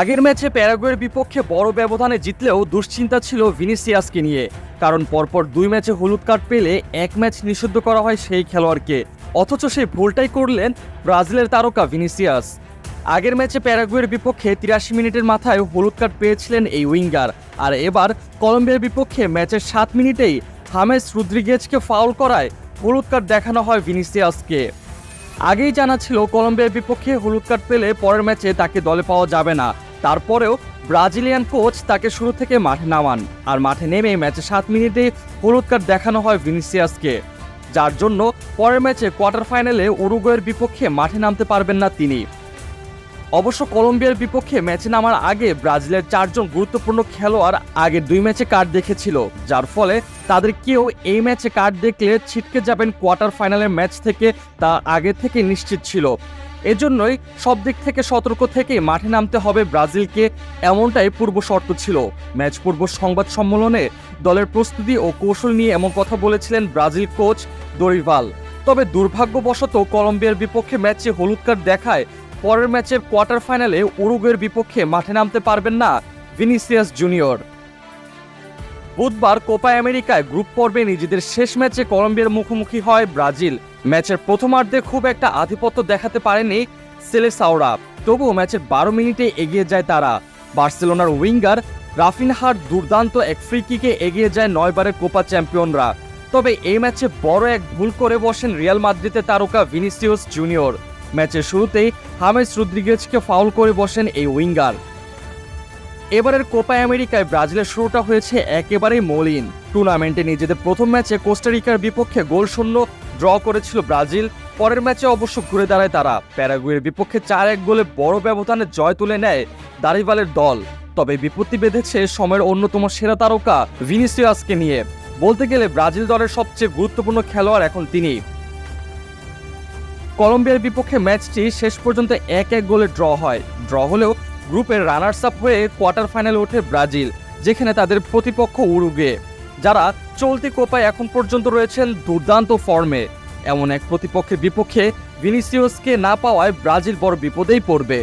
আগের ম্যাচে প্যারাগুয়ের বিপক্ষে বড় ব্যবধানে জিতলেও দুশ্চিন্তা ছিল ভিনিসিয়াসকে নিয়ে। কারণ পরপর দুই ম্যাচে হলুদ কার্ড পেলে এক ম্যাচ নিষিদ্ধ করা হয় সেই খেলোয়াড়কে। অথচ সেই ভুলটাই করলেন ব্রাজিলের তারকা ভিনিসিয়াস। আগের ম্যাচে প্যারাগুয়ের বিপক্ষে তিরাশি মিনিটের মাথায় হলুদ কার্ড পেয়েছিলেন এই উইঙ্গার। আর এবার কলম্বিয়ার বিপক্ষে ম্যাচের সাত মিনিটেই হামেস রুদ্রিগেজকে ফাউল করায় হলুদ কার্ড দেখানো হয় ভিনিসিয়াসকে। আগেই জানা ছিল কলম্বিয়ার বিপক্ষে হলুদ কার্ড পেলে পরের ম্যাচে তাকে দলে পাওয়া যাবে না। তারপরেও ব্রাজিলিয়ান কোচ তাকে শুরু থেকে মাঠে নামান আর মাঠে নেমে ম্যাচে সাত মিনিটে হলুদ কার্ড দেখানো হয় ভিনিসিয়াসকে। যার জন্য পরের ম্যাচে কোয়ার্টার ফাইনালে উরুগুয়ের বিপক্ষে মাঠে নামতে পারবেন না তিনি। অবশ্য কলম্বিয়ার বিপক্ষে ম্যাচে নামার আগে ব্রাজিলের চারজন গুরুত্বপূর্ণ খেলোয়াড় আগের দুই ম্যাচে কার্ড দেখেছিল, যার ফলে তাদের কেউ এই ম্যাচে কার্ড দেখলে ছিটকে যাবেন কোয়ার্টার ফাইনালের ম্যাচ থেকে তা আগে থেকে নিশ্চিত ছিল। এজন্যই সব দিক থেকে সতর্ক থেকে মাঠে নামতে হবে ব্রাজিলকে, এমনটাই পূর্ব শর্ত ছিল। ম্যাচ পূর্ব সংবাদ সম্মেলনে দলের প্রস্তুতি ও কৌশল নিয়ে এমন কথা বলেছিলেন ব্রাজিল কোচ দরিভাল। তবে দুর্ভাগ্যবশত কলম্বিয়ার বিপক্ষে ম্যাচে হলুদ কার্ড দেখায় পরের ম্যাচের কোয়ার্টার ফাইনালে উরুগুয়ের বিপক্ষে মাঠে নামতে পারবেন না ভিনিসিয়াস জুনিয়র। বুধবার কোপা আমেরিকায় গ্রুপ পর্বে নিজেদের শেষ ম্যাচে কলম্বিয়ার মুখোমুখি হয় ব্রাজিল। ম্যাচের প্রথমার্ধে খুব একটা আধিপত্য দেখাতে পারেনি সেলেসাওরা, তবুও ম্যাচের বারো মিনিটে এগিয়ে যায় তারা। বার্সেলোনার উইঙ্গার রাফিনহার দুর্দান্ত এক ফ্রি কিকে এগিয়ে যায় নয়বারের কোপা চ্যাম্পিয়নরা। তবে এই ম্যাচে বড় এক ভুল করে বসেন রিয়াল মাদ্রিদের তারকা ভিনিসিয়াস জুনিয়র। ম্যাচের শুরুতেই হামেস রুদ্রিগেজকে ফাউল করে বসেন এই উইঙ্গার। এবারের কোপা আমেরিকায় ব্রাজিলের শুরুটা হয়েছে একেবারেই মলিন। টুর্নামেন্টে নিজেদের প্রথম ম্যাচে কোস্টারিকার বিপক্ষে গোল শূন্য ড্র করেছিল ব্রাজিল। পরের ম্যাচে অবশ্য ঘুরে দাঁড়ায় তারা। প্যারাগুয়ের বিপক্ষে চার এক গোলে বড় ব্যবধানে জয় তুলে নেয় দারিভালের দল। তবে বিপত্তি বেঁধেছে সময়ের অন্যতম সেরা তারকা ভিনিসিয়াসকে নিয়ে। বলতে গেলে ব্রাজিল দলের সবচেয়ে গুরুত্বপূর্ণ খেলোয়াড় এখন তিনি। কলম্বিয়ার বিপক্ষে ম্যাচটি শেষ পর্যন্ত এক এক গোলে ড্র হয়। ড্র হলেও গ্রুপের রানার্স আপ হয়ে কোয়ার্টার ফাইনালে ওঠে ব্রাজিল, যেখানে তাদের প্রতিপক্ষ উরুগে যারা চলতি কোপায় এখন পর্যন্ত রয়েছেন দুর্দান্ত ফর্মে। এমন এক প্রতিপক্ষের বিপক্ষে ভিনিসিয়াসকে না পাওয়ায় ব্রাজিল বড় বিপদেই পড়বে।